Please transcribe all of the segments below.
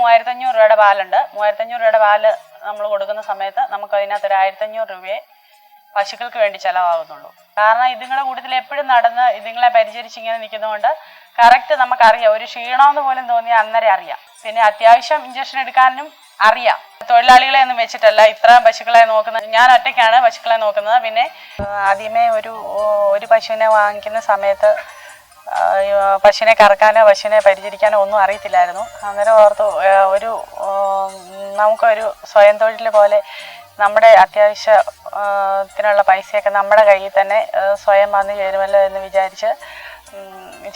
മൂവായിരത്തഞ്ഞൂറ് രൂപയുടെ പാലുണ്ട്. മൂവായിരത്തഞ്ഞൂറ് രൂപയുടെ പാൽ നമ്മൾ കൊടുക്കുന്ന സമയത്ത് നമുക്ക് അതിനകത്ത് ഒരു ആയിരത്തഞ്ഞൂറ് രൂപയെ പശുക്കൾക്ക് വേണ്ടി ചിലവാകുന്നുള്ളൂ. കാരണം ഇതുങ്ങളുടെ കൂട്ടത്തിൽ എപ്പോഴും നടന്ന് ഇതുങ്ങളെ പരിചരിച്ച് ഇങ്ങനെ നിൽക്കുന്നതുകൊണ്ട് കറക്റ്റ് നമുക്കറിയാം. ഒരു ക്ഷീണമെന്ന് പോലും തോന്നിയാൽ അന്നേരം അറിയാം. പിന്നെ അത്യാവശ്യം ഇഞ്ചക്ഷൻ എടുക്കാനും അറിയാം. തൊഴിലാളികളെ ഒന്നും വെച്ചിട്ടല്ല ഇത്രയും പശുക്കളെ നോക്കുന്നത്. ഞാൻ ഒറ്റയ്ക്കാണ് പശുക്കളെ നോക്കുന്നത്. പിന്നെ ആദ്യമേ ഒരു ഒരു പശുവിനെ വാങ്ങിക്കുന്ന സമയത്ത് പശുവിനെ കറക്കാനോ പശുവിനെ പരിചരിക്കാനോ ഒന്നും അറിയത്തില്ലായിരുന്നു. അന്നേരം ഓർത്തു ഒരു നമുക്കൊരു സ്വയം തൊഴിൽ പോലെ നമ്മുടെ അത്യാവശ്യത്തിനുള്ള പൈസയൊക്കെ നമ്മുടെ കയ്യിൽ തന്നെ സ്വയം വന്നു ചേരുമല്ലോ എന്ന് വിചാരിച്ച്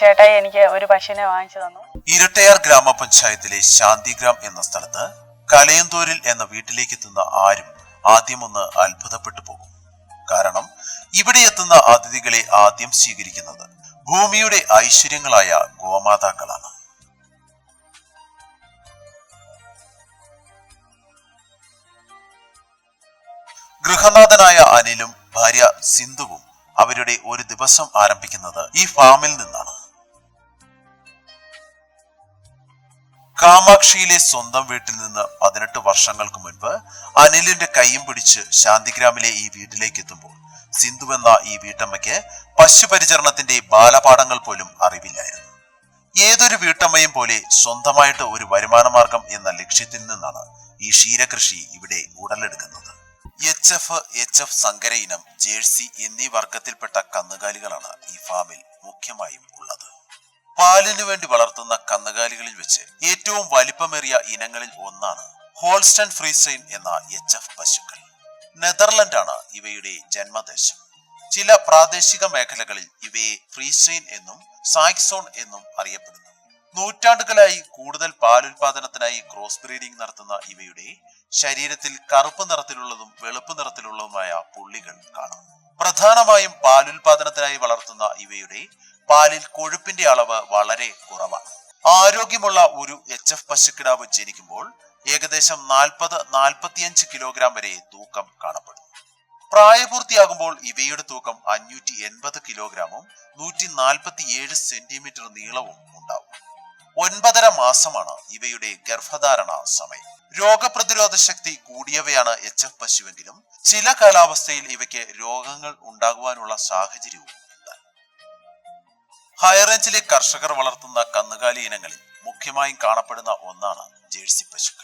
ചേട്ടായി എനിക്ക് ഒരു പശുവിനെ വാങ്ങിച്ചു തന്നു. ഇരട്ടയാർ ഗ്രാമപഞ്ചായത്തിലെ ശാന്തിഗ്രാം എന്ന സ്ഥലത്ത് കലയന്തോരിൽ എന്ന വീട്ടിലേക്ക് എത്തുന്ന ആരും ആദ്യമൊന്ന് അത്ഭുതപ്പെട്ടു പോകും. കാരണം ഇവിടെ എത്തുന്ന അതിഥികളെ ആദ്യം സ്വീകരിക്കുന്നത് ഭൂമിയുടെ ഐശ്വര്യങ്ങളായ ഗോമാതാക്കളാണ്. ഗൃഹനാഥനായ അനിലും ഭാര്യ സിന്ധുവും അവരുടെ ഒരു ദിവസം ആരംഭിക്കുന്നത് ഈ ഫാമിൽ നിന്നാണ്. കാമാക്ഷിയിലെ സ്വന്തം വീട്ടിൽ നിന്ന് പതിനെട്ട് വർഷങ്ങൾക്ക് മുൻപ് അനിലിന്റെ കൈയും പിടിച്ച് ശാന്തിഗ്രാമിലെ ഈ വീട്ടിലേക്ക് എത്തുമ്പോൾ സിന്ധു എന്ന ഈ വീട്ടമ്മയ്ക്ക് പശുപരിചരണത്തിന്റെ ബാലപാഠങ്ങൾ പോലും അറിവില്ലായിരുന്നു. ഏതൊരു വീട്ടമ്മയും പോലെ സ്വന്തമായിട്ട് ഒരു വരുമാനമാർഗം എന്ന ലക്ഷ്യത്തിൽ നിന്നാണ് ഈ ക്ഷീരകൃഷി ഇവിടെ ഉടലെടുക്കുന്നത്. എച്ച് എഫ് എച്ച് എഫ് സങ്കര ഇനം ജേഴ്സി എന്നീ വർഗത്തിൽപ്പെട്ട കന്നുകാലികളാണ് ഈ ഫാമിൽ മുഖ്യമായും ഉള്ളത്. പാലിനു വേണ്ടി വളർത്തുന്ന കന്നുകാലികളിൽ വെച്ച് ഏറ്റവും വലിപ്പമേറിയ ഇനങ്ങളിൽ ഒന്നാണ് ഹോൾസ്റ്റൺ ഫ്രീസൈൻ എന്ന എച്ച് എഫ് പശുക്കൾ. നെതർലൻഡാണ് ഇവയുടെ ജന്മദേശം. ചില പ്രാദേശിക മേഖലകളിൽ ഇവയെ ഫ്രീസെയിൻ എന്നും സാക്സോൺ എന്നും അറിയപ്പെടുന്നു. നൂറ്റാണ്ടുകളായി കൂടുതൽ പാലുൽപാദനത്തിനായി ക്രോസ് ബ്രീഡിംഗ് നടത്തുന്ന ഇവയുടെ ശരീരത്തിൽ കറുപ്പ് നിറത്തിലുള്ളതും വെളുപ്പ് നിറത്തിലുള്ളതുമായ പുള്ളികൾ കാണാം. പ്രധാനമായും പാലുൽപാദനത്തിനായി വളർത്തുന്ന ഇവയുടെ പാലിൽ കൊഴുപ്പിന്റെ അളവ് വളരെ കുറവാണ്. ആരോഗ്യമുള്ള ഒരു എച്ച് എഫ് പശുക്കിടാവ് ജനിക്കുമ്പോൾ ഏകദേശം നാൽപ്പത് നാൽപ്പത്തിയഞ്ച് കിലോഗ്രാം വരെ തൂക്കം കാണപ്പെടും പ്രായപൂർത്തിയാകുമ്പോൾ ഇവയുടെ തൂക്കം അഞ്ഞൂറ്റി എൺപത് കിലോഗ്രാമും നൂറ്റി നാൽപ്പത്തി ഏഴ് സെന്റിമീറ്റർ നീളവും ഉണ്ടാവും. ഒൻപതര മാസമാണ് ഇവയുടെ ഗർഭധാരണ സമയം. രോഗപ്രതിരോധ ശക്തി കൂടിയവയാണ് എച്ച് എഫ് പശുവെങ്കിലും ചില കാലാവസ്ഥയിൽ ഇവയ്ക്ക് രോഗങ്ങൾ ഉണ്ടാകുവാനുള്ള സാഹചര്യവും ഹൈറേഞ്ചിലെ കർഷകർ വളർത്തുന്ന കന്നുകാലി ഇനങ്ങളിൽ മുഖ്യമായും കാണപ്പെടുന്ന ഒന്നാണ് ജേഴ്സി പശുക്കൾ.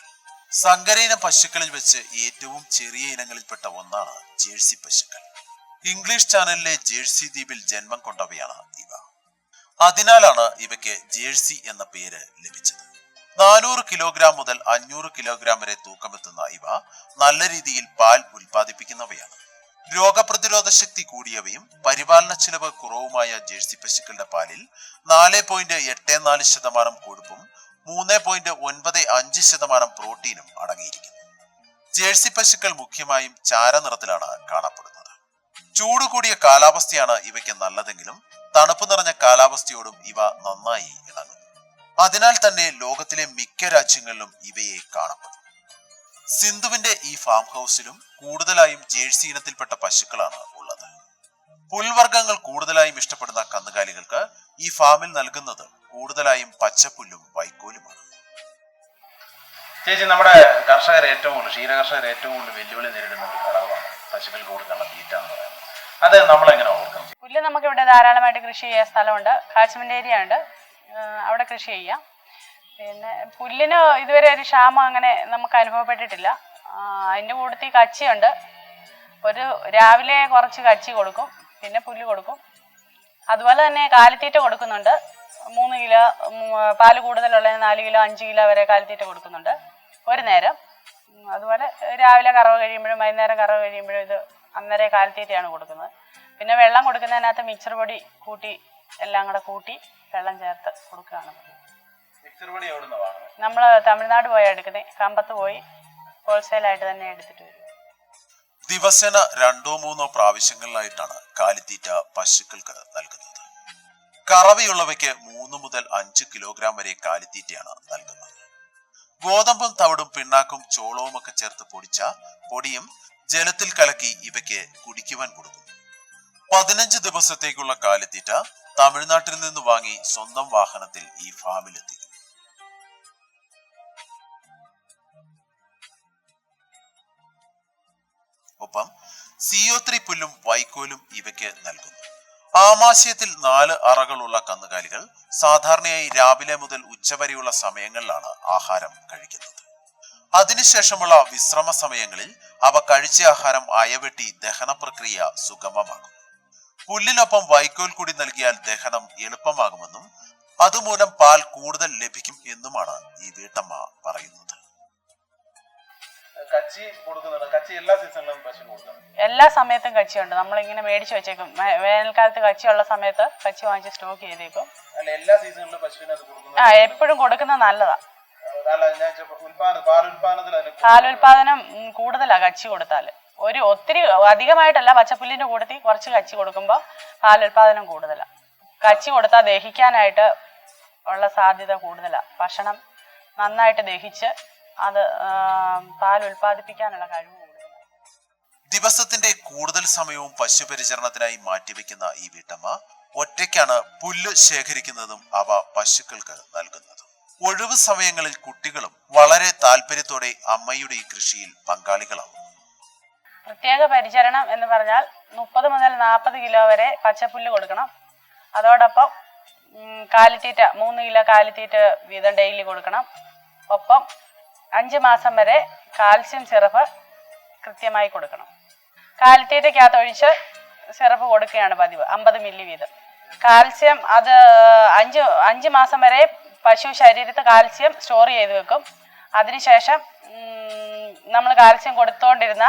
സങ്കരയിന പശുക്കളിൽ വെച്ച് ഏറ്റവും ചെറിയ ഇനങ്ങളിൽപ്പെട്ട ഒന്നാണ് ജേഴ്സി പശുക്കൾ. ഇംഗ്ലീഷ് ചാനലിലെ ജേഴ്സി ദ്വീപിൽ ജന്മം കൊണ്ടവയാണ് ഇവ. അതിനാലാണ് ഇവയ്ക്ക് ജേഴ്സി എന്ന പേര് ലഭിച്ചത്. നാനൂറ് കിലോഗ്രാം മുതൽ അഞ്ഞൂറ് കിലോഗ്രാം വരെ തൂക്കമെത്തുന്ന ഇവ നല്ല രീതിയിൽ പാൽ ഉൽപ്പാദിപ്പിക്കുന്നവയാണ്. രോഗപ്രതിരോധ ശക്തി കൂടിയവയും പരിപാലന ചിലവ് കുറവുമായ ജേഴ്സി പശുക്കളുടെ പാലിൽ നാല് പോയിന്റ് എട്ട് നാല് ശതമാനം കൊഴുപ്പും മൂന്ന് പോയിന്റ് ഒൻപത് അഞ്ച് ശതമാനം പ്രോട്ടീനും അടങ്ങിയിരിക്കുന്നു. ജേഴ്സി പശുക്കൾ മുഖ്യമായും ചാരനിറത്തിലാണ് കാണപ്പെടുന്നത്. ചൂട് കൂടിയ കാലാവസ്ഥയാണ് ഇവയ്ക്ക് നല്ലതെങ്കിലും തണുപ്പ് നിറഞ്ഞ കാലാവസ്ഥയോടും ഇവ നന്നായി ഇണങ്ങുന്നു. അതിനാൽ തന്നെ ലോകത്തിലെ മിക്ക രാജ്യങ്ങളിലും ഇവയെ കാണപ്പെടും സിന്ധുവിന്റെ ഈ ഫാം ഹൗസിലും കൂടുതലായും ജേഴ്സി ഇനത്തിൽപ്പെട്ട പശുക്കളാണ് ഉള്ളത്. പുൽവർഗങ്ങൾ കൂടുതലായും ഇഷ്ടപ്പെടുന്ന കന്നുകാലികൾക്ക് ഈ ഫാമിൽ നൽകുന്നത് കൂടുതലായും പച്ചപ്പുല്ലും വൈക്കോലുമാണ്. ചേച്ചി നമ്മുടെ കർഷകർ ഏറ്റവും കൂടുതൽ ക്ഷീര കർഷകർ ഏറ്റവും കൂടുതൽ വെല്ലുവിളി നേരിടുന്ന ഒരു ഘടകമാണ് പശുക്കൾക്ക് കൊടുക്കാനുള്ള തീറ്റ എന്ന് പറയുന്നത്. അത് നമ്മളെങ്ങനെ ഓർക്കണം? പുല്ല് നമുക്ക് ഇവിടെ ധാരാളമായിട്ട് കൃഷി ചെയ്യാൻ സ്ഥലമുണ്ട്. കാച്ച്മെന്റ് ഏരിയ ഉണ്ട്. അവിടെ കൃഷി ചെയ്യാം. പിന്നെ പുല്ലിന് ഇതുവരെ ഒരു ക്ഷാമം അങ്ങനെ നമുക്ക് അനുഭവപ്പെട്ടിട്ടില്ല. അതിന്റെ കൂട്ടത്തിൽ കച്ചിയുണ്ട്. ഒരു രാവിലെ കുറച്ച് കച്ചി കൊടുക്കും. പിന്നെ പുല്ല് കൊടുക്കും. അതുപോലെ തന്നെ കാലിത്തീറ്റ കൊടുക്കുന്നുണ്ട്. മൂന്ന് കിലോ പാൽ കൂടുതലുള്ള നാല് കിലോ അഞ്ച് കിലോ വരെ കാലിത്തീറ്റ കൊടുക്കുന്നുണ്ട്. ഒരു നേരം. അതുപോലെ രാവിലെ കറവ് കഴിയുമ്പോഴും വൈകുന്നേരം കറവ് കഴിയുമ്പോഴും ഇത് അന്നേരം കാലിത്തീറ്റയാണ് കൊടുക്കുന്നത്. പിന്നെ വെള്ളം കൊടുക്കുന്നതിനകത്ത് മിക്സർ പൊടി കൂട്ടി എല്ലാം കൂടെ കൂട്ടി വെള്ളം ചേർത്ത് കൊടുക്കുകയാണ് നമ്മൾ തമിഴ്നാട് പോയി എടുക്കുന്നത് കമ്പത്ത് പോയി ഹോൾസെയിലായിട്ട് തന്നെ എടുത്തിട്ട് വരും. ദിവസേന രണ്ടോ മൂന്നോ പ്രാവശ്യങ്ങളിലായിട്ടാണ് കാലിത്തീറ്റ പശുക്കൾക്ക് നൽകുന്നത്. കറവയുള്ളവയ്ക്ക് മൂന്ന് മുതൽ അഞ്ച് കിലോഗ്രാം വരെ കാലിത്തീറ്റയാണ് നൽകുന്നത്. ഗോതമ്പും തവിടും പിണ്ണാക്കും ചോളവും ഒക്കെ ചേർത്ത് പൊടിച്ച പൊടിയും ജലത്തിൽ കലക്കി ഇവയ്ക്ക് കുടിക്കുവാൻ കൊടുക്കുന്നു. പതിനഞ്ച് ദിവസത്തേക്കുള്ള കാലിത്തീറ്റ തമിഴ്നാട്ടിൽ നിന്ന് വാങ്ങി സ്വന്തം വാഹനത്തിൽ ഈ ഫാമിലെത്തിക്കുന്നു ഒപ്പം സിഒ ത്രീ പുല്ലും വൈക്കോലും ഇവയ്ക്ക് നൽകുന്നു. ആമാശയത്തിൽ നാല് അറകളുള്ള കന്നുകാലികൾ സാധാരണയായി രാവിലെ മുതൽ ഉച്ചവരെയുള്ള സമയങ്ങളിലാണ് ആഹാരം കഴിക്കുന്നത്. അതിനുശേഷമുള്ള വിശ്രമ സമയങ്ങളിൽ അവ കഴിച്ച ആഹാരം അയവെട്ടി ദഹന പ്രക്രിയ സുഗമമാകും. പുല്ലിനൊപ്പം വൈക്കോൽ കൂടി നൽകിയാൽ ദഹനം എളുപ്പമാകുമെന്നും അതുമൂലം പാൽ കൂടുതൽ ലഭിക്കും എന്നുമാണ് ഈ വീട്ടമ്മ പറയുന്നത്. കച്ചി കൊടുക്കുന്നുണ്ട്. കച്ചി എല്ലാ സീസണിലും പശു കൊടുക്കുന്നുണ്ട്. എല്ലാ സമയത്തും കച്ചിയുണ്ട്. നമ്മളിങ്ങനെ മേടിച്ചു വെച്ചേക്കും. വേ- വേനൽക്കാലത്ത് കച്ചിയുള്ള സമയത്ത് കച്ചി വാങ്ങിച്ച് സ്റ്റോക്ക് ചെയ്തേക്കും. അല്ല എല്ലാ സീസണിലും പശുവിനെ അത് ആ എപ്പോഴും കൊടുക്കുന്നത് നല്ലതാ. അല്ല ഞാൻ പാലുൽപാദനത്തിൽ അതിന് പാലുൽപാദനം ഉം, കൂടുതലാ കച്ചി കൊടുത്താൽ ഒരു ഒത്തിരി അധികമായിട്ടല്ല പച്ചപ്പുല്ലിന്റെ കൂടുതൽ കുറച്ച് കച്ചി കൊടുക്കുമ്പോൾ പാലുൽപാദനം കൂടുതലാണ് കച്ചി കൊടുത്താൽ ദഹിക്കാനായിട്ട് ഉള്ള സാധ്യത കൂടുതലാണ് ഭക്ഷണം നന്നായിട്ട് ദഹിച്ച് അത് പാൽ ഉൽപ്പാദിപ്പിക്കാനുള്ള കഴിവ് ദിവസത്തിന്റെ കൂടുതൽ സമയവും പശുപരിചരണത്തിനായി മാറ്റിവെക്കുന്ന ഈ വീട്ടമ്മ ഒറ്റയ്ക്കാണ് പുല്ല് ശേഖരിക്കുന്നതും അവ പശുക്കൾക്ക് നൽകുന്നതും. ഒഴിവ് സമയങ്ങളിൽ കുട്ടികളും വളരെ താല്പര്യത്തോടെ അമ്മയുടെ ഈ കൃഷിയിൽ പങ്കാളികളാവും. പ്രത്യേക പരിചരണം എന്ന് പറഞ്ഞാൽ മുപ്പത് മുതൽ നാൽപ്പത് കിലോ വരെ പച്ചപ്പുല്ല് കൊടുക്കണം. അതോടൊപ്പം കാലിത്തീറ്റ മൂന്ന് കിലോ കാലിത്തീറ്റ വീതം ഡെയിലി കൊടുക്കണം. ഒപ്പം അഞ്ച് മാസം വരെ കാൽസ്യം സിറപ്പ് കൃത്യമായി കൊടുക്കണം. കാലിത്തീറ്റയ്ക്കകത്ത് ഒഴിച്ച് സിറപ്പ് കൊടുക്കുകയാണ് പതിവ് അമ്പത് മില്ലി വീതം. കാൽസ്യം അത് അഞ്ച് അഞ്ച് മാസം വരെ പശു ശരീരത്ത് കാൽസ്യം സ്റ്റോർ ചെയ്ത് വെക്കും. അതിനുശേഷം നമ്മൾ കാൽസ്യം കൊടുത്തോണ്ടിരുന്ന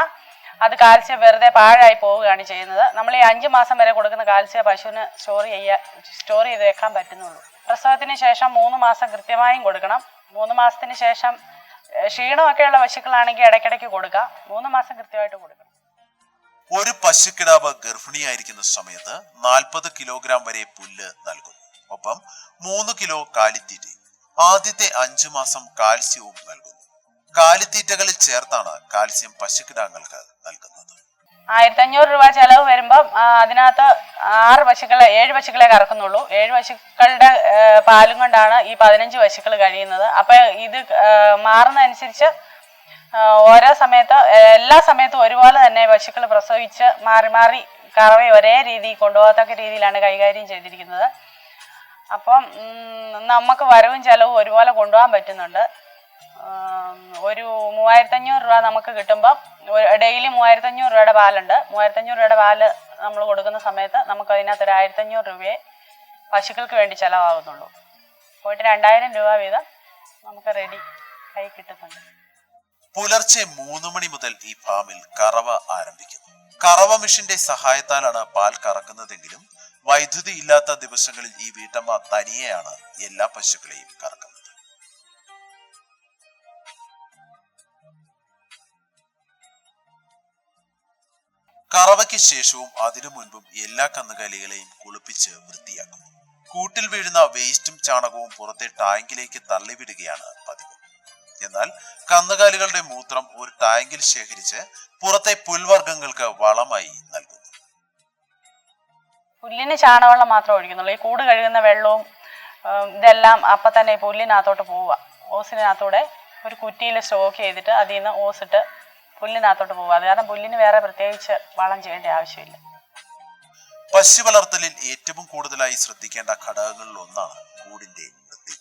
അത് കാൽസ്യം വെറുതെ പാഴായി പോവുകയാണ് ചെയ്യുന്നത്. നമ്മൾ ഈ അഞ്ച് മാസം വരെ കൊടുക്കുന്ന കാൽസ്യം പശുവിന് സ്റ്റോർ ചെയ്യാൻ സ്റ്റോർ ചെയ്ത് വെക്കാൻ പറ്റുന്നുള്ളൂ. പ്രസവത്തിന് ശേഷം മൂന്ന് മാസം കൃത്യമായും കൊടുക്കണം. മൂന്ന് മാസത്തിന് ശേഷം ക്ഷീണമൊക്കെയുള്ള പശുക്കളാണെങ്കിൽ ഇടയ്ക്കിടയ്ക്ക് കൊടുക്കാം. മൂന്ന് മാസം കൃത്യമായിട്ട് കൊടുക്കണം. ഒരു പശുക്കിടാവ് ഗർഭിണിയായിരിക്കുന്ന സമയത്ത് നാൽപ്പത് കിലോഗ്രാം വരെ പുല്ല് നൽകും. ഒപ്പം മൂന്ന് കിലോ കാലിത്തീറ്റ ആദ്യത്തെ അഞ്ചു മാസം കാൽസ്യവും നൽകുന്നു. കാലിത്തീറ്റകളിൽ ചേർത്താണ് കാൽസ്യം പശുക്കിടാങ്ങൾക്ക് നൽകുന്നത്. ആയിരത്തി അഞ്ഞൂറ് രൂപ ചെലവ് വരുമ്പം അതിനകത്ത് ആറ് പശുക്കളെ ഏഴ് പശുക്കളെ കറക്കുന്നുള്ളൂ. ഏഴ് പശുക്കളുടെ പാലും കൊണ്ടാണ് ഈ പതിനഞ്ച് പശുക്കൾ കഴിയുന്നത്. അപ്പൊ ഇത് മാറുന്നതനുസരിച്ച് ഓരോ സമയത്ത് എല്ലാ സമയത്തും ഒരുപോലെ തന്നെ പശുക്കൾ പ്രസവിച്ച് മാറി മാറി കറവെ ഒരേ രീതിയിൽ കൊണ്ടുപോകത്തക്ക രീതിയിലാണ് കൈകാര്യം ചെയ്തിരിക്കുന്നത്. അപ്പം നമുക്ക് വരവും ചെലവും ഒരുപോലെ കൊണ്ടുപോകാൻ പറ്റുന്നുണ്ട്. ഒരു മൂവായിരത്തഞ്ഞൂറ് രൂപ നമുക്ക് കിട്ടുമ്പം ഡെയിലി മൂവായിരത്തഞ്ഞൂറ് രൂപയുടെ പാലുണ്ട്. മൂവായിരത്തഞ്ഞൂറ് രൂപയുടെ പാൽ നമ്മൾ കൊടുക്കുന്ന സമയത്ത് നമുക്ക് അതിനകത്ത് ഒരു ആയിരത്തഞ്ഞൂറ് രൂപയെ പശുക്കൾക്ക് വേണ്ടി ചിലവാകുന്നുള്ളൂ. പോയിട്ട് രണ്ടായിരം രൂപ വീതം നമുക്ക് റെഡി കൈ കിട്ടുന്നുണ്ട്. പുലർച്ചെ മൂന്ന് മണി മുതൽ ഈ ഫാമിൽ കറവ ആരംഭിക്കുന്നു. കറവ മെഷീന്റെ സഹായത്താലാണ് പാൽ കറക്കുന്നതെങ്കിലും വൈദ്യുതി ഇല്ലാത്ത ദിവസങ്ങളിൽ ഈ വീട്ടമ്മ തനിയെയാണ് എല്ലാ പശുക്കളെയും കറക്കുന്നത്. കറവയ്ക്ക് ശേഷവും അതിനു മുൻപും എല്ലാ കന്നുകാലികളെയും കുളിപ്പിച്ച് വൃത്തിയാക്കുന്നു. കൂട്ടിൽ വീഴുന്ന വേസ്റ്റും ചാണകവും പുറത്തെ ടാങ്കിലേക്ക് തള്ളിവിടുകയാണ് പതിവ്. എന്നാൽ കന്നുകാലികളുടെ മൂത്രം ഒരു ടാങ്കിൽ ശേഖരിച്ച് പുറത്തെ പുൽവർഗങ്ങൾക്ക് വളമായി നൽകുന്നു. പുല്ലിന് ചാണകവെള്ളം മാത്രമേ ഒഴിക്കുന്നുള്ളൂ. ഈ കൂട് കഴുകുന്ന വെള്ളവും ഇതെല്ലാം അപ്പം തന്നെ പുല്ലിനകത്തോട്ട് പോവുക. ഓസിനകത്തൂടെ ഒരു കുറ്റിയിൽ സ്റ്റോക്ക് ചെയ്തിട്ട് അതിൽ നിന്ന് ഓസിട്ട് പുല്ലിനകത്തോട്ട് പോവുക. അത് കാരണം പുല്ലിന് വേറെ പ്രത്യേകിച്ച് വളം ചെയ്യേണ്ട ആവശ്യമില്ല. പശു വളർത്തലിൽ ഏറ്റവും കൂടുതലായി ശ്രദ്ധിക്കേണ്ട ഘടകങ്ങളിൽ ഒന്നാണ് കൂടിന്റെ വൃത്തി.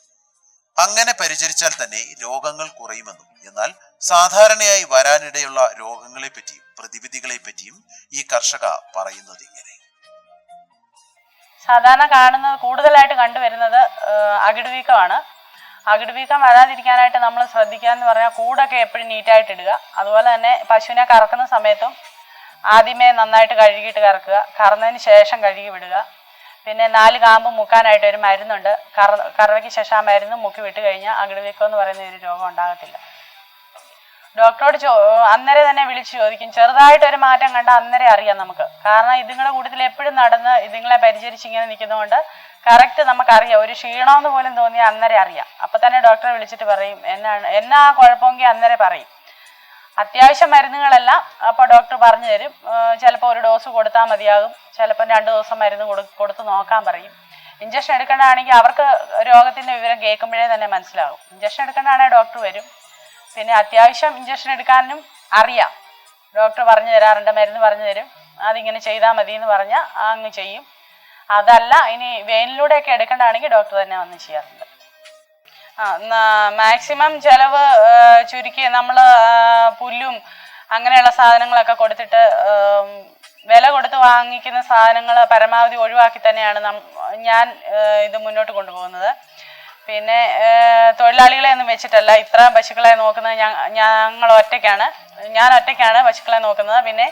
അങ്ങനെ പരിചരിച്ചാൽ തന്നെ രോഗങ്ങൾ കുറയുമെന്നും എന്നാൽ സാധാരണയായി വരാനിടയുള്ള രോഗങ്ങളെ പറ്റിയും പ്രതിവിധികളെ പറ്റിയും ഈ കർഷക പറയുന്നത് ഇങ്ങനെ. സാധാരണ കാണുന്നത് കൂടുതലായിട്ട് കണ്ടുവരുന്നത് ഏഹ്, അകിടുവീക്കമാണ് അകിടുവീക്കം വരാതിരിക്കാനായിട്ട് നമ്മൾ ശ്രദ്ധിക്കുക എന്ന് പറഞ്ഞാൽ കൂടൊക്കെ എപ്പോഴും നീറ്റായിട്ട് ഇടുക. അതുപോലെ തന്നെ പശുവിനെ കറക്കുന്ന സമയത്തും ആദ്യമേ നന്നായിട്ട് കഴുകിയിട്ട് കറക്കുക. കറന്നതിന് ശേഷം കഴുകി വിടുക. പിന്നെ നാല് കാമ്പ് മുക്കാനായിട്ട് ഒരു മരുന്നുണ്ട്. കറ കറവയ്ക്ക് ശേഷം ആ മരുന്ന് മുക്കി വിട്ട് കഴിഞ്ഞാൽ അകിട് വീക്കം എന്ന് പറയുന്ന ഒരു രോഗം ഉണ്ടാകത്തില്ല. ഡോക്ടറോട് ചോ അന്നേരം തന്നെ വിളിച്ചു ചോദിക്കും. ചെറുതായിട്ട് ഒരു മാറ്റം കണ്ട അന്നേരം അറിയാം നമുക്ക്. കാരണം ഇതുങ്ങളുടെ കൂട്ടത്തിൽ എപ്പോഴും നടന്ന് ഇതുങ്ങളെ പരിചരിച്ച് ഇങ്ങനെ നിൽക്കുന്നതുകൊണ്ട് കറക്റ്റ് നമുക്കറിയാം. ഒരു ക്ഷീണമെന്ന് പോലും തോന്നിയാൽ അന്നേരം അറിയാം. അപ്പം തന്നെ ഡോക്ടറെ വിളിച്ചിട്ട് പറയും എന്നാണ് എന്നാ കുഴപ്പമെങ്കിൽ അന്നേരം പറയും. അത്യാവശ്യം മരുന്നുകളെല്ലാം അപ്പോൾ ഡോക്ടർ പറഞ്ഞു തരും. ചിലപ്പോൾ ഒരു ഡോസ് കൊടുത്താൽ മതിയാകും. ചിലപ്പോൾ രണ്ട് ദിവസം മരുന്ന് കൊടു കൊടുത്ത് നോക്കാൻ പറയും. ഇഞ്ചക്ഷൻ എടുക്കേണ്ടതാണെങ്കിൽ അവർക്ക് രോഗത്തിന്റെ വിവരം കേൾക്കുമ്പോഴേ തന്നെ മനസ്സിലാകും. ഇഞ്ചക്ഷൻ എടുക്കേണ്ടതാണെങ്കിൽ ഡോക്ടർ വരും. പിന്നെ അത്യാവശ്യം ഇഞ്ചക്ഷൻ എടുക്കാനും അറിയാം. ഡോക്ടർ പറഞ്ഞു തരാറുണ്ട് മരുന്ന് പറഞ്ഞു തരും. അതിങ്ങനെ ചെയ്താൽ മതി എന്ന് പറഞ്ഞാൽ അങ്ങ് ചെയ്യും. അതല്ല ഇനി വെയിനിലൂടെയൊക്കെ എടുക്കേണ്ടതാണെങ്കിൽ ഡോക്ടർ തന്നെ വന്ന് ചെയ്യാറുണ്ട്. ആ മാക്സിമം ചിലവ് ചുരുക്കി നമ്മൾ പുല്ലും അങ്ങനെയുള്ള സാധനങ്ങളൊക്കെ കൊടുത്തിട്ട് വില കൊടുത്ത് വാങ്ങിക്കുന്ന സാധനങ്ങൾ പരമാവധി ഒഴിവാക്കി തന്നെയാണ് ഞാൻ ഇത് മുന്നോട്ട് കൊണ്ടുപോകുന്നത്. പിന്നെ തൊഴിലാളികളെ ഒന്നും വെച്ചിട്ടല്ല. ഇത്ര പശുക്കളെ നോക്കുന്നത് ഞങ്ങൾ ഒറ്റയ്ക്കാണ്. ഞാൻ ഒറ്റയ്ക്കാണ് പശുക്കളെ നോക്കുന്നത്. പിന്നെ